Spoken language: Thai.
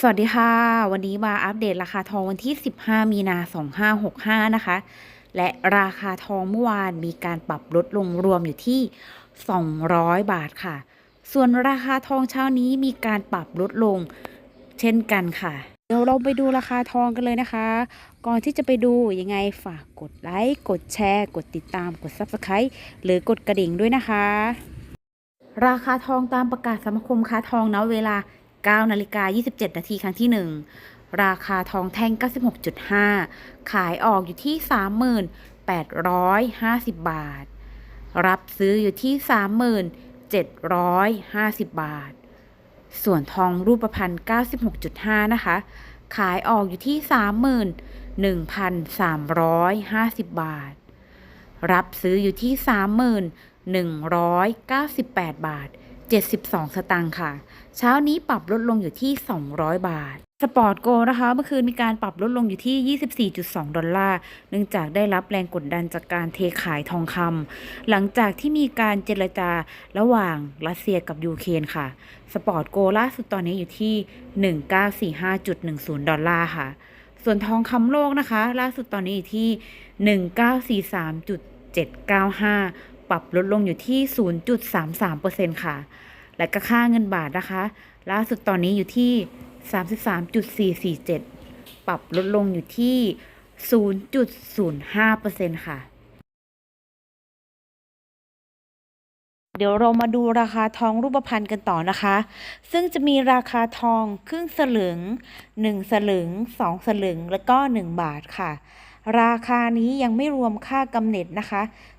สวัสดีค่ะ วันนี้มาอัปเดตราคาทองวันที่ 15 มีนา2565 นะคะ และราคาทองเมื่อวานมีการปรับลดลงรวมอยู่ที่ 200 บาทค่ะ ส่วนราคาทองเช้านี้มีการปรับลดลงเช่นกันค่ะ เดี๋ยวเราไปดูราคาทองกันเลยนะคะ ก่อนที่จะไปดูยังไงฝากกดไลค์กดแชร์ กดติดตามกด Subscribe หรือกดกระดิ่งด้วยนะคะ ราคาทองตามประกาศสมาคมค้าทองณเวลา 19นาฬิกา27 นาทีครั้งที่ 1 ราคาทองแท่ง 96.5 ขายออกอยู่ที่ 3850 บาท รับซื้ออยู่ที่ 3750 บาท ส่วนทองรูปพรรณ96.5 นะคะ ขายออกอยู่ที่ 31,350 บาท รับซื้ออยู่ที่ 31,198 บาท 72 สตางค์ค่ะ เช้านี้ปรับลดลงอยู่ที่ 200 บาท สปอร์ตโกนะคะ เมื่อคืนมีการปรับลดลงอยู่ที่ 24.2 ดอลลาร์ เนื่องจากได้รับแรงกดดันจากการเทขายทองคำหลังจากที่มีการเจรจาระหว่างรัสเซียกับยูเครนค่ะ สปอร์ตโกล่าสุดตอนนี้อยู่ที่ 1945.10 ดอลลาร์ค่ะ ส่วนทองคำโลกนะคะ ล่าสุดตอนนี้อยู่ที่ 1943.795 ปรับลดลงอยู่ที่ 0.33%ค่ะ และก็ค่าเงินบาทนะคะ ล่าสุดตอนนี้อยู่ที่ 33.447 ปรับลดลงอยู่ที่ 0.05%ค่ะ เดี๋ยวเรามาดูราคาทองรูปพรรณกันต่อนะคะ ซึ่งจะมีราคาทองครึ่งสลึง 1 สลึง 2 สลึง แล้วก็ 1 บาทค่ะ ราคานี้ยังไม่รวมค่ากำเนิดนะคะ